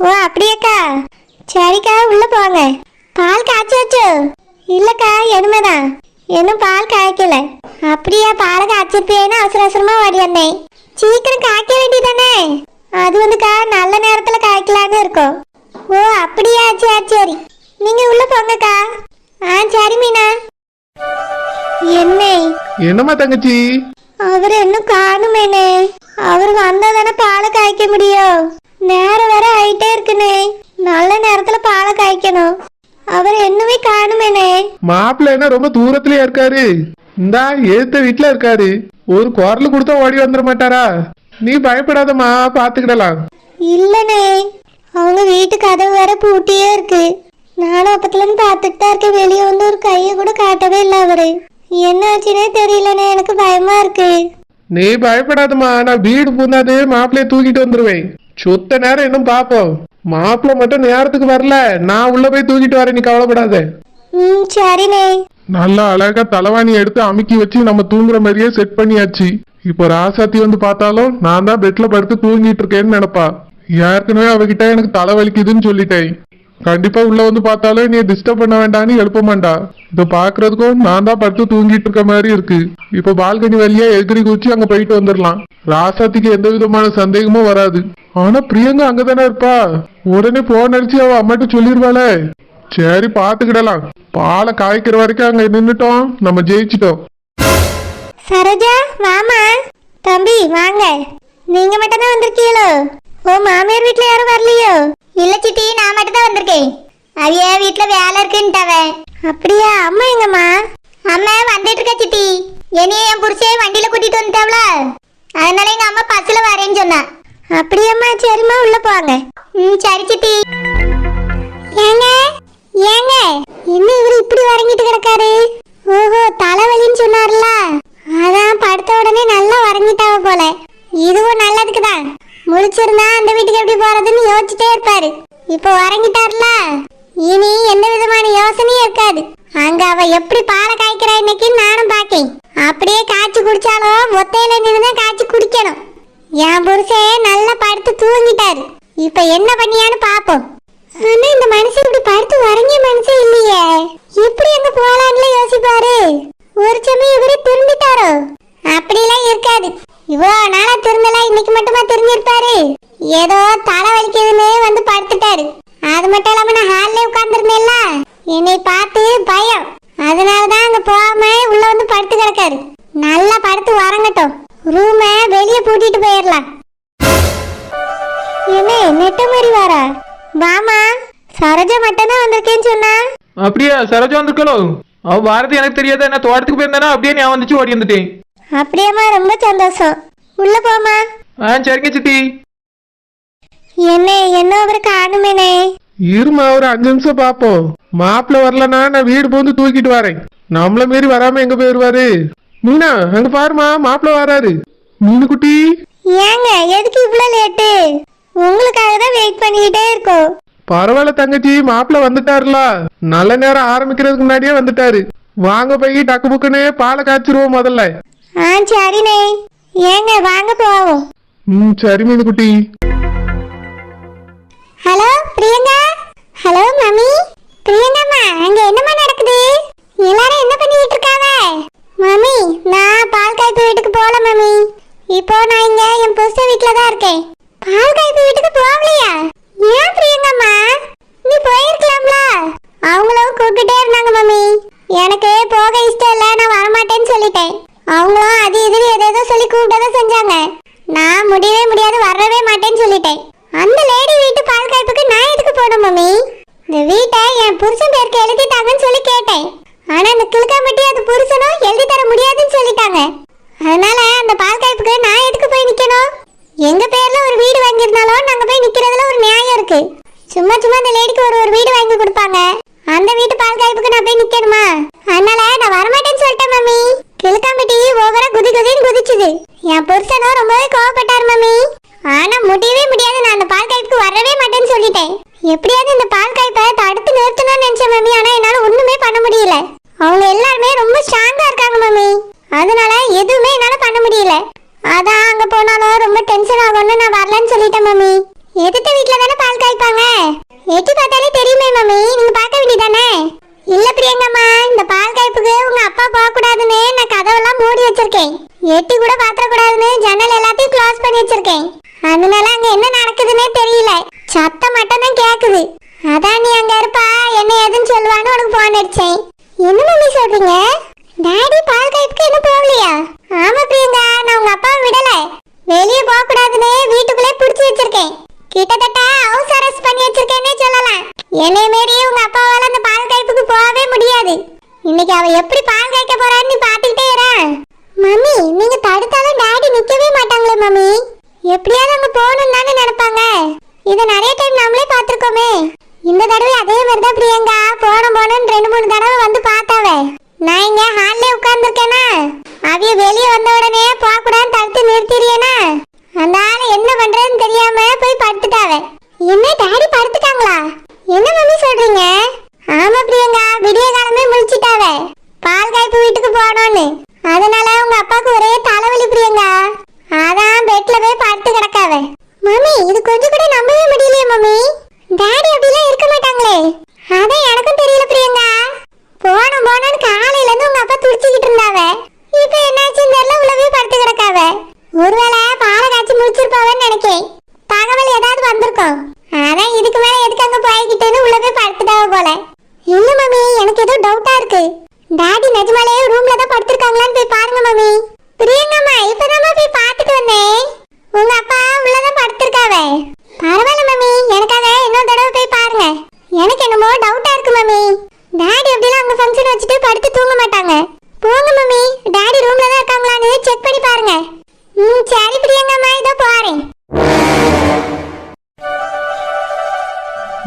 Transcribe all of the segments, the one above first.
ஓ அப்படியாக்கா. சரிக்கா உள்ள போங்க. பால் காய்ச்சாச்சு? இல்லக்கா எருமைதான் இன்னும் பால் காய்க்கல. அப்படியா பாலை காய்ச்சிருப்பேன்னு அவசர அவசரமா ஓடி வந்தேன். சீக்கிரம் காய்க்க வேண்டியதானே? அது வந்துக்கா நல்ல நேரத்துல காய்க்கலான்னு இருக்கும். ஓ அப்படியா சரி சரி. நீங்க உள்ள போங்கக்கா. ஆ சரி மீனா. என்ன? என்னம்மா தங்கச்சி? அவர் இன்னும் காணுமேனே. அவர் வந்தா தானே பாலை காய்க்க முடியும். நேரம் வேற ஆயிட்டே இருக்குனே நல்ல நேரத்துல பாலை காய்க்கணும். அவர் இன்னுமே காணுமேனே மாப்பிள்ளை என்ன ரொம்ப தூரத்துலயா இருக்காரு. இந்தா எழுத்த வீட்டுல இருக்காரு. ஒரு குரல் கொடுத்தா ஓடி வந்துட மாட்டாரா? நீ பயப்படாதம்மா பாத்துக்கிடலாம். இல்லனே அவங்க வீட்டு கதவு வேற பூட்டியே இருக்கு. நானும் அப்பத்துலன்னு பார்த்துட்டு தான் இருக்கேன். வெளியே வந்து ஒரு கையை கூட காட்டவே இல்லை அவரு. என்ன ஆச்சுன்னே தெரியலனே எனக்கு பயமா இருக்கு. நீ பயப்படாதம்மா. நான் வீடு பூந்தாது மாப்பிள்ளைய தூக்கிட்டு வந்துருவேன். சுத்த நேரம் இன்னும் பாப்போம் மாப்பிள்ளை மட்டும் நேரத்துக்கு வரல. நான் உள்ள போய் தூக்கிட்டு வரேன் நீ கவலைப்படாத. ம் சரிண்ணே. நல்லா அழகா தலைவாணி எடுத்து அமுக்கி வச்சு நம்ம தூங்குற மாதிரியே செட் பண்ணியாச்சு. இப்போ ராசாத்தி வந்து பார்த்தாலும் நான் தான் பெட்ல படுத்து தூங்கிட்டு இருக்கேன்னு நினைப்பா. ஏற்கனவே அவகிட்ட எனக்கு தலை வலிக்குதுன்னு சொல்லிட்டேன். கண்டிப்பா உள்ள வந்து பார்த்தாலும் நீ டிஸ்டர்ப் பண்ண வேண்டாம்னு எழுப்ப மாட்டா. இதை பாக்குறதுக்கும் நான் தான் படுத்து தூங்கிட்டு இருக்க மாதிரி இருக்கு. இப்போ பால்கனி வழியா எகிரி குச்சி அங்க போயிட்டு வந்துடலாம் ராசாத்திக்கு எந்த விதமான சந்தேகமும் வராது. ஆனா பிரியங்கா அங்கதானே இருப்பா? உடனே போன் அடிச்சு அவ அம்மாட்ட சொல்லிருவாளே. சரி பாத்துக்கிடலாம் பாலை காய்க்கிற வரைக்கும் அங்க நின்னுட்டோம். நம்ம ஜெயிச்சிட்டோம். சரோஜா வாமா தம்பி வாங்க. நீங்க மட்டும் தான் வந்திருக்கீங்களோ? ஓ மாமியார் வீட்டுல யாரும் வரலையோ? இல்ல சித்தி நான் மட்டும் தான் வந்திருக்கேன். அவிய வீட்ல வேலை இருக்குன்ட்டாவ அப்படியா? அம்மா எங்கம்மா? அம்மா வந்துட்டு இருக்க சித்தி. என்னைய என் புருஷே வண்டியில கூட்டிட்டு வந்துட்டாவல அதனால எங்க அம்மா பஸ்ல வரேன்னு சொன்னா. அப்படியாம்மா சரிம்மா உள்ள போங்க. ம் சரி சித்தி. ஏங்க? ஏங்க? என்ன இவர் இப்படி வரங்கிட்டு கிடக்காரு ஓஹோ தலைவலின்னு சொன்னார்ல அதான் படுத்த உடனே நல்லா வரங்கிட்டாவ போல இதுவும் நல்லதுக்கு தான் முழிச்சிருந்தா அந்த வீட்டுக்கு எப்படி போறதுன்னு யோசிச்சுட்டே இருப்பாரு இப்போ வரங்கிட்டார்ல இனி எந்த விதமான யோசனையும் இருக்காது அங்க அவ எப்படி பாலை காய்க்கிறா இன்னைக்கு நானும் பாக்கேன் அப்படியே காய்ச்சி குடிச்சாலும் ஒத்தையில நின்று தான் காய்ச்சி குடிக்கணும் என் புருஷன் நல்லா படுத்து தூங்கிட்டாரு இப்ப என்ன பண்ணியான்னு பாப்போம் ஆனா இந்த மனுஷன் இப்படி படுத்து உறங்கிய மனுஷன் இல்லையே எப்படி அங்க போலான்னு யோசிப்பாரு ஒரு சமயம் இவரு திரும்பிட்டாரோ அப்படிலாம் இருக்காது இவ்வளோ நாளா திருந்தல இன்னைக்கு மட்டுமா தெரிஞ்சிருப்பாரு ஏதோ தலை வலிக்குதுன்னு வந்து படுத்துட்டாரு அது மட்டும் இல்லாம நான் ஹால்ல உட்கார்ந்துருந்தேன்ல என்னை பார்த்து பயம். அதனாலதான் அங்க போகாம உள்ள வந்து படுத்து கிடக்காரு. நல்லா படுத்து உறங்கட்டும். ரூமை வெளியே பூட்டிட்டு போயிடலாம் என்ன நெட்ட மாதிரி வாரா? வாமா சரோஜா மட்டும் தான் வந்திருக்கேன்னு சொன்னா. அப்படியா சரோஜா வந்திருக்கலோ அவ வாரது எனக்கு தெரியாத? நான் தோட்டத்துக்கு போயிருந்தேனா? அப்படியே நான் வந்துச்சு ஓடி வந்துட்டேன். ரொம்ப சந்தோஷம். உள்ள போமா ஆ சரிங்க சித்தி. என்ன என்ன அவரை காணுமேனே? இருமா ஒரு அஞ்சு நிமிஷம் பாப்போம். மாப்பிள்ளை வரலனா நான் வீடு போந்து தூக்கிட்டு வரேன். நம்மள மீறி வராம எங்க போயிருவாரு? மீனா அங்க பாருமா மாப்பிள்ளை வராரு. மீனு குட்டி ஏங்க எதுக்கு இவ்வளோ லேட்டு உங்களுக்காக தான் வெயிட் பண்ணிக்கிட்டே இருக்கோம். பரவாயில்ல தங்கச்சி மாப்பிள்ளை வந்துட்டாருல. நல்ல நேரம் ஆரம்பிக்கிறதுக்கு முன்னாடியே வந்துட்டாரு. வாங்க போய் டக்கு புக்குன்னு பாலை காய்ச்சிருவோம் முதல்ல. ஆ சரிண்ணே. ஏங்க வாங்க போவோம். ம் சரி மீனு குட்டி ஹலோ பிரியங்கா. Hello mummy. பிரியங்காமா அங்க என்னம்மா நடக்குது? எல்லாரும் என்ன பண்ணிட்டு இருக்காவ மம்மி நான் பால் காய்ப்பு வீட்டுக்கு போகல மம்மி. இப்போ நான் இங்க என் புதுசு வீட்ல தான் இருக்கேன். பால் காய்ப்பு வீட்டுக்கு போகலையா? ஏன் பிரியங்காம்மா? நீ போயிருக்கலாம்ல. அவங்களும் கூப்பிட்டுட்டே இருந்தாங்க மம்மி. எனக்கு போக இஷ்டம் இல்லை நான் வரமாட்டேன்னு சொல்லிட்டேன். அவங்களும் அது இது ஏதேதோ சொல்லி கூப்பிட்டதான் செஞ்சாங்க. நான் முடியவே முடியாது வரவே மாட்டேன்னு சொல்லிட்டேன். அந்த லேடி வீட்டு பால் காய்ப்புக்கு நான் எதுக்கு போகணும் மம்மி? இந்த வீட்டை என் புருஷன் பேருக்கு எழுதிட்டாங்கன்னு சொல்லி கேட்டேன். ஆனா இந்த கிழக்காம்பட்டி அது புருஷனும் எழுதி தர முடியாதுன்னு சொல்லிட்டாங்க. அதனால அந்த பால் காய்ப்புக்கு நான் எதுக்கு போய் நிக்கணும்? எங்க பேர்ல ஒரு வீடு வாங்கியிருந்தாலும் நாங்க போய் நிக்கிறதுல ஒரு நியாயம் இருக்கு. சும்மா சும்மா அந்த லேடிக்கு ஒரு ஒரு வீடு வாங்கி கொடுப்பாங்க. அந்த வீட்டு பால் காய்ப்புக்கு நான் போய் நிக்கணுமா? அதனால நான் வரமாட்டேன்னு சொல்லிட்டேன் மம்மி. கிழக்காம்பட்டி ஓவரா குதி குதின்னு குதிச்சுது. என் புருஷனும் ரொம்பவே கோவப்பட்டார் மம்மி. ஆனா முடியவே முடியாது. நான் அந்த பால் காய்ப்புக்கு வரவே மாட்டேன்னு சொல்லிட்டேன். எப்படியாவது இந்த பால் காய்ப்பை தடுத்து நிறுத்தணும்னு நினைச்சேன் மம்மி. ஆனா என்னால ஒண்ணுமே பண்ண முடியல. அவங்க எல்லாருமே ரொம்ப ஸ்ட்ராங்கா இருக்காங்க மம்மி. அதனால எதுவுமே என்னால பண்ண முடியல. அதான் அங்க போனாலும் ரொம்ப டென்ஷன் ஆகும்னு நான் வரலன்னு சொல்லிட்டேன் மம்மி. எதிர்த்த வீட்ல தானே பால் காய்ப்பாங்க? எட்டி பார்த்தாலே தெரியுமே மம்மி. நீங்க பார்க்க வேண்டியதானே? இல்ல பிரியங்கம்மா இந்த பால் காய்ப்புக்கு உங்க அப்பா போக கூடாதுன்னு நான் கதவெல்லாம் மூடி வச்சிருக்கேன். எட்டி கூட பாத்திர கூடாதுன்னு ஜன்னல் எல்லாத்தையும் அதனால அங்க என்ன நடக்குதுன்னே தெரியல. சத்தம் மட்டும் தான் கேக்குது. அதான் நீ அங்க இருப்பா என்ன ஏதுன்னு சொல்லுவான்னு உனக்கு போன் அடிச்சேன். என்ன மம்மி சொல்றீங்க? டாடி பால் கைப்புக்கு என்ன போகலையா? ஆமா பிரியங்கா நான் உங்க அப்பாவை விடல. வெளியே போக கூடாதுன்னு வீட்டுக்குள்ளே பிடிச்சி வச்சிருக்கேன். கிட்டத்தட்ட ஹவுஸ் அரெஸ்ட் பண்ணி வச்சிருக்கேன்னே சொல்லலாம். என்னை மீறி உங்க அப்பாவால அந்த பால் கைப்புக்கு போகவே முடியாது. இன்னைக்கு அவ எப்படி பால் காய்க்க போறான்னு நீ பாத்துக்கிட்டே இரு. மம்மி நீங்க தடுத்தாலும் டாடி நிக்கவே மாட்டாங்களே மம்மி. எப்படியாவது அங்க போகணும் தானே நினைப்பாங்க. இதை நிறைய டைம் நம்மளே பார்த்திருக்கோமே. இந்த தடவை அதே மாதிரி தான் பிரியங்கா. போன போனன்னு ரெண்டு மூணு தடவை வந்து பார்த்தாவே. நான் இங்க ஹால்ல உட்கார்ந்துருக்கேனா அவிய வெளியே வந்த உடனே போக கூடாதுன்னு தடுத்து நிறுத்திறியேனா அந்த ஆளு என்ன பண்றதுன்னு தெரியாம போய் படுத்துட்டாவ என்ன டாடி படுத்துட்டாங்களா என்ன மம்மி சொல்றீங்க ஆமா பிரியங்கா விடிய காலமே முழிச்சிட்டாவ பால் காய்ப்பு வீட்டுக்கு போனோன்னு அதனால உங்க அப்பாவுக்கு ஒரே தலைவலி பிரியங்கா அதான் பெட்ல போய் படுத்து கிடக்காவ மம்மி இது கொஞ்சம் கூட நம்பவே முடியலையே மம்மி. டாடி அப்படிலாம் இருக்க மாட்டாங்களே. அதான் எனக்கும் தெரியல பிரியங்கா. போன போனன்னு காலையில இருந்து உங்க அப்பா துடிச்சுக்கிட்டு இருந்தாவ. இப்ப என்னாச்சுன்னு தெரியல உள்ளவே படுத்து கிடக்காவ. ஒருவேளை பாலை காய்ச்சி முடிச்சிருப்பாவன்னு நினைக்கேன். தகவல் ஏதாவது வந்திருக்கோம் அதான் இதுக்கு மேல எதுக்கு அங்க போய்கிட்டேன்னு உள்ள போய் படுத்துட்டாவ போல. இல்ல மம்மி எனக்கு ஏதோ டவுட்டா இருக்கு. டாடி நிஜமாலே ரூம்ல தான் படுத்திருக்காங்களான்னு போய் பாருங்க மம்மி.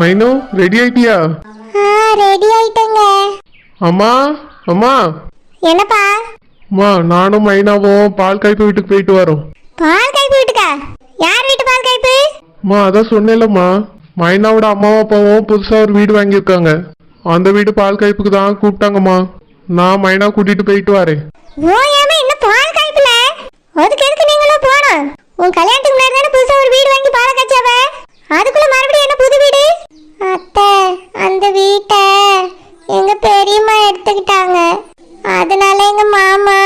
மைனோ ரெடி ஆயிட்டியா? ஆ ரெடி ஆயிட்டேங்க. அம்மா அம்மா. என்னப்பா? அம்மா நானும் மைனாவும் பால் காய்ப்பு வீட்டுக்கு போயிட்டு வரோம். பால் காய்ப்பு வீட்டுக்கா? யார் வீட்டு பால் காய்ப்பு? அம்மா அதான் சொன்னேன்லம்மா. மைனாவோட அம்மாவும் அப்பாவும் புதுசா ஒரு வீடு வாங்கியிருக்காங்க. அந்த வீடு பால் காய்ப்புக்கு தான் கூப்பிட்டாங்கம்மா. நான் மைனா கூட்டிட்டு போயிட்டு வரேன். ஓயாம இன்னும் பால் காய்ப்புல? அதுக்கு எதுக்கு நீங்களும் போகணும்? உன் கல்யாணத்துக்கு முன்னாடி தானே புதுசா ஒரு வீடு வாங்கி பால் காய்ச்சாவ? அதுக்குள்ள மறுபடியும் என்ன புது வீடு? அத்தை அந்த வீட்டை எங்க பெரியம்மா எடுத்துக்கிட்டாங்க. அதனால எங்க மாமா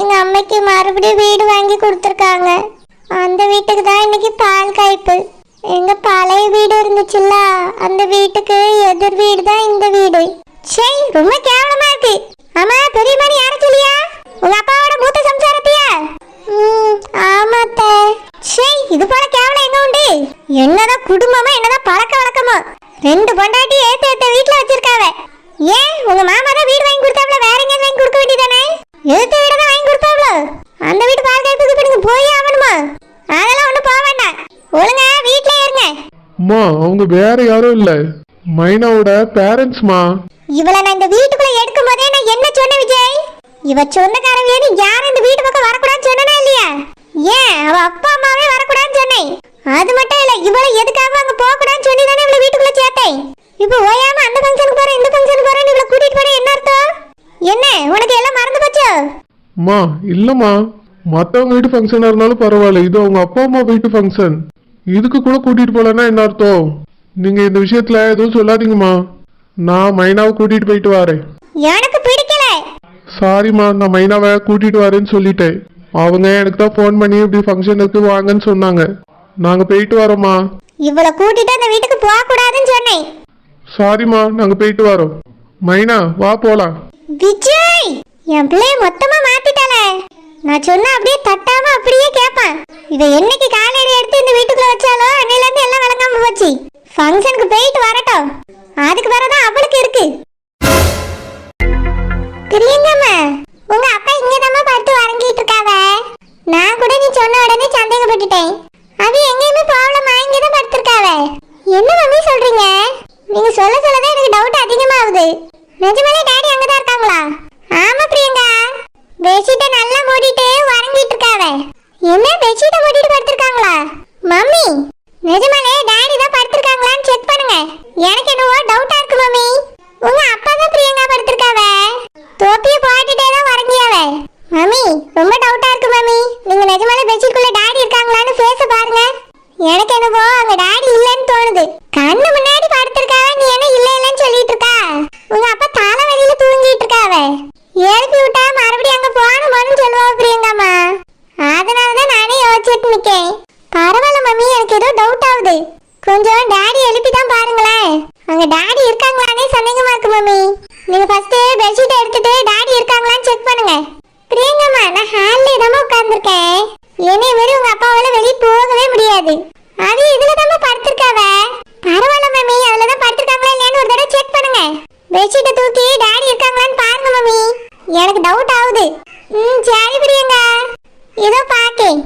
எங்க அம்மைக்கு மறுபடியும் வீடு வாங்கி கொடுத்துருக்காங்க. அந்த வீட்டுக்கு தான் இன்னைக்கு பால் காய்ப்பு. எங்க பழைய வீடு இருந்துச்சுல்ல அந்த வீட்டுக்கு எதிர் வீடு தான் இந்த வீடு. சே ரொம்ப கேவலமா இருக்கு. ஆமா பெரியம்மா மாதிரி யார சொல்லியா? உங்க அப்பாவோட மூத்த சம்சாரத்தியா? ம் ஆமாத்த சே இது போல கே என்னதான் குடும்பமா என்னதான் பழக்க வழக்கமோ? ரெண்டு பொண்டாட்டி ஏத்த ஏத்த வீட்ல வச்சிருக்காவ. ஏன்? உங்க மாமா தான் வீடு வாங்கி கொடுத்தாப்ல வேற எங்கேயாவது வாங்கி கொடுக்க வேண்டியதானே? ஏத்த வீட தான் வாங்கி கொடுத்தாப்ல அந்த வீட்டு பால் காய்ப்புக்கு இப்ப நீங்க போயே ஆகணுமா? அதெல்லாம் ஒண்ணும் போக வேண்டாம். ஒழுங்கா வீட்லயே இருங்க. அம்மா அவங்க வேற யாரும் இல்ல. மைனாவோட பேரண்ட்ஸ்மா இவளை நான் இந்த வீட்டுக்குள்ள எடுக்கும் போதே நான் என்ன சொன்னேன் விஜய்? இவ சொந்தக்காரவியன்னு யாரும் இந்த வீட்டு பக்கம் வரக்கூடாதுன்னு சொன்னனா இல்லையா? ஏன்? அவ அப்பா அம்மாவே வரக்கூடாதுன்னு சொன்னேன். அது மட்டும் இல்ல இவளை எதுக்காக அங்க போக கூடாதுன்னு சொல்லி தானே இவளை வீட்டுக்குள்ள சேர்த்தேன். இப்போ ஓயாம அந்த ஃபங்க்ஷனுக்கு போறேன் இந்த ஃபங்க்ஷனுக்கு போறேன்னு இவளை கூட்டிட்டு போறேன் என்ன அர்த்தம்? என்ன உனக்கு எல்லாம் மறந்து போச்சோ? அம்மா இல்லம்மா. மத்தவங்க வீட்டு ஃபங்க்ஷனா இருந்தாலும் பரவாயில்ல இது அவங்க அப்பா அம்மா வீட்டு ஃபங்க்ஷன் இதுக்கு கூட கூட்டிட்டு போலன்னா என்ன அர்த்தம்? நீங்க இந்த விஷயத்துல எதுவும் சொல்லாதீங்கம்மா. நான் மைனாவை கூட்டிட்டு போயிட்டு வரேன். எனக்கு பிடிக்கல. சாரிம்மா நான் மைனாவை கூட்டிட்டு வரேன்னு சொல்லிட்டேன். அவங்க எனக்கு தான் ஃபோன் பண்ணி இப்படி ஃபங்க்ஷன் இருக்கு வாங்கன்னு சொன்னாங்க. நாங்க போயிட்டு வரோம்மா. இவளை கூட்டிட்டு அந்த வீட்டுக்கு போக கூடாதுன்னு சொன்னேன். சாரிம்மா நாங்க போயிட்டு வரோம். மைனா வா போலாம். விஜய் என் பிள்ளைய மொத்தமா மாத்திட்டாளே. நான் சொன்னா அப்படியே தட்டாம அப்படியே கேட்பான் இவ என்னைக்கு காலையில எடுத்து இந்த வீட்டுக்குள்ள வச்சாலோ அன்னையில இருந்து எல்லாம் விளங்காம போச்சு. ஃபங்க்ஷனுக்கு போயிட்டு வரட்டும். அதுக்கு பிறகுதான் அவளுக்கு இருக்கு பிரியங்கம்மா உங்க அப்பா இங்கதாம்மா படுத்து வரங்கிட்டு இருக்காவ நான் கூட நீ சொன்ன உடனே சந்தேகப்பட்டுட்டேன் அது எங்கேயுமே போகலமா இங்கதான் படுத்திருக்காவ என்ன மம்மி சொல்றீங்க நீங்க சொல்ல சொல்லதான் எனக்கு டவுட் அதிகமாகுது நிஜமாலே டாடி அங்கதான் இருக்காங்களா ஆமா பிரியங்கா பெட்ஷீட்டை நல்லா மூடிட்டு உறங்கிட்டு இருக்காவ என்ன பெட்ஷீட்டை போட்டுட்டு படுத்திருக்காங்களா? மம்மி நிஜமாலே டாடி தான் படுத்திருக்காங்களான்னு செக் பண்ணுங்க எனக்கு என்னவோ டவுட்டா இருக்கு மம்மி உங்க அப்பா தான் பிரியங்கா படுத்திருக்காவ தொப்பியை போட்டுட்டே தான் உறங்கியாவ மம்மி ரொம்ப டவுட்டா இருக்கு மம்மி நீங்க நிஜமாலே பெட்ஷீட் கொஞ்சம் டாடி எழுப்பி தான் பாருங்களேன் அங்க டாடி இருக்காங்களானே சந்தேகமா இருக்கு மம்மி நீங்க ஃபர்ஸ்ட் பெட்ஷீட் எடுத்துட்டு டாடி இருக்காங்களான்னு செக் பண்ணுங்க பிரியங்கம்மா நான் ஹாலில் தான் உட்காந்துருக்கேன் என்னை மாரி உங்க அப்பாவால வெளியே போகவே முடியாது. அது இதுல தான் படுத்திருக்காவ? பரவாயில்ல மம்மி அதுல தான் படுத்திருக்காங்களா இல்லையான்னு ஒரு தடவை செக் பண்ணுங்க. பெட்ஷீட்டை தூக்கி டாடி இருக்காங்களான்னு பாருங்க மம்மி. எனக்கு டவுட் ஆகுது. ம் சரி பிரியங்கா. இதோ பாக்கேன்.